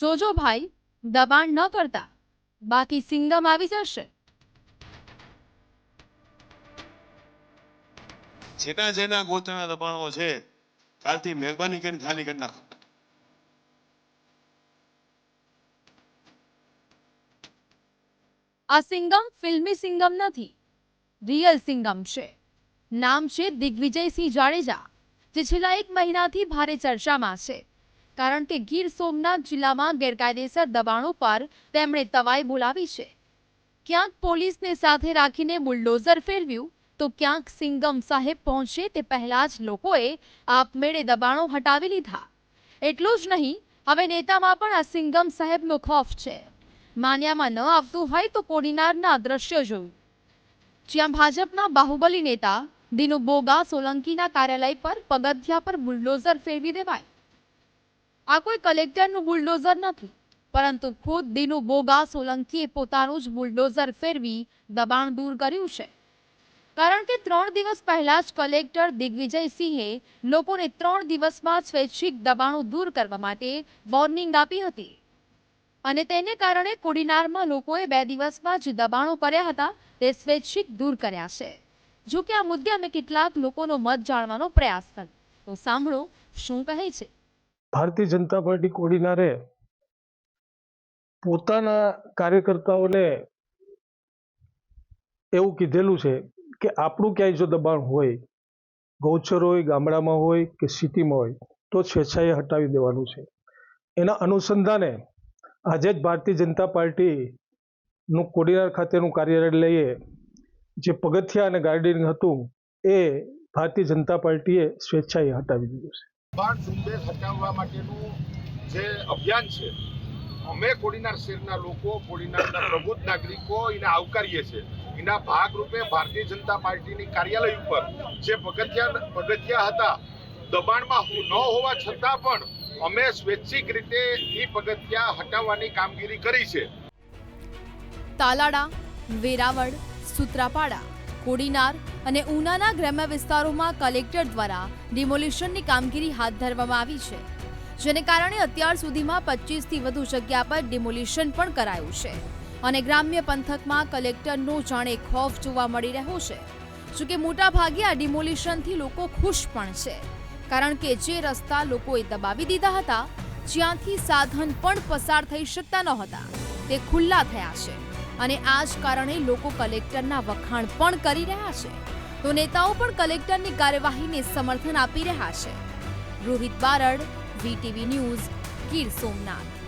જોજો ભાઈ દબાણ ન કરતા. બાકી સિંગમ આવી જશે. જેના જેના ગોતાના દબાણો છે કાલથી મહેરબાની કરીને ખાલી કરી નાખો. આ સિંગમ ફિલ્મી સિંગમ નથી. રિયલ સિંગમ છે. નામ છે દિગ્વિજયસિંહ જાડેજા જે છેલ્લા એક મહિનાથી ભારે ચર્ચામાં છે. કારણ કે ગીર સોમનાથ જિલ્લામાં ગેરકાયદેસર દબાણો પર તેમણે તવાઈ બોલાવી છે. ક્યાંક પોલીસને સાથે રાખીને બુલડોઝર ફેરવ્યું, તો ક્યાંક સિંગમ સાહેબ પહોંચે તે પહેલા જ લોકોએ આપમેળે દબાણો હટાવી લીધા. એટલું જ નહીં, હવે નેતામાં પણ આ સિંગમ સાહેબનો ખોફ છે. માન્યામાં ન આવતું હોય તો કોડીનારના દ્રશ્ય જોયું. જ્યાં ભાજપના બાહુબલી નેતા દિનુ બોગા સોલંકીના કાર્યાલય પર પગથિયા પર બુલડોઝર ફેરવી દેવાય. આ કોઈ કલેક્ટરનું બુલડોઝર નથી, પરંતુ ખુદ દિનુ બોગા સોલંકીએ પોતાનું જ બુલડોઝર ફેરવી દબાણ દૂર કર્યું છે. કારણ કે ત્રણ દિવસ પહેલા જ કલેક્ટર દિગ્વિજયસિંહે લોકોને ત્રણ દિવસમાં સ્વૈચ્છિક દબાણો દૂર કરવા માટે વોર્નિંગ આપી હતી. અને તેને કારણે કોડીનારમાં લોકોએ બે દિવસમાં જે દબાણો કર્યા હતા, તે સ્વૈચ્છિક દૂર કર્યા છે. જો કે આ મુદ્દે અમે કેટલાક લોકોનો મત જાણવાનો પ્રયાસ કર્યો. તો સાંભળો શું કહે છે. ભારતીય જનતા પાર્ટી કોડીનારે પોતાના કાર્યકર્તાઓને એવું કીધેલું છે કે આપણું ક્યાંય જો દબાણ હોય, ગૌચર હોય, ગામડામાં હોય કે સિટીમાં હોય, તો સ્વેચ્છાએ હટાવી દેવાનું છે. એના અનુસંધાને આજે જ ભારતીય જનતા પાર્ટીનું કોડીનાર ખાતેનું લઈએ, જે પગથિયા અને ગાર્ડનિંગ હતું, એ ભારતીય જનતા પાર્ટીએ સ્વેચ્છાએ હટાવી દીધું છે. બાણ ઝુંબેશ હટાવવા માટેનું જે અભિયાન છે, અમે કોડીનાર શહેરના લોકો કોડીનારના પ્રબુદ્ધ નાગરિકો એને આવકારીએ છીએ. એના ભાગરૂપે ભારતીય જનતા પાર્ટીની કાર્યાલય ઉપર જે પગથિયા પગથિયા હતા, દબાણમાં ન હોવા છતાં પણ અમે સ્વૈચ્છિક રીતે એ પગથિયા હટાવવાની કામગીરી કરી છે. તાલાડા વેરાવળ, સુત્રાપાડા. કોડીનાર અને ઉનાના ગ્રામ્ય વિસ્તારોમાં કલેક્ટર દ્વારા ડિમોલિશનની કામગીરી હાથ ધરવામાં આવી છે, જેને કારણે અત્યાર સુધીમાં પચીસથી વધુ જગ્યા પર ડિમોલિશન પણ કરાયું છે અને ગ્રામ્ય પંથકમાં કલેક્ટરનો જાણે ખોફ જોવા મળી રહ્યો છે, જોકે મોટાભાગે આ ડિમોલિશનથી લોકો ખુશ પણ છે, કારણ કે જે રસ્તા લોકોએ દબાવી દીધા હતા, જ્યાંથી સાધન પણ પસાર થઈ શકતા નહોતા, તે ખુલ્લા થયા છે. અને આ જ કારણે લોકો કલેક્ટરના વખાણ પણ કરી રહ્યા છે. તો નેતાઓ પણ કલેક્ટરની કાર્યવાહીને સમર્થન આપી રહ્યા છે. Rohit Barad VTV news, Gir Somnath.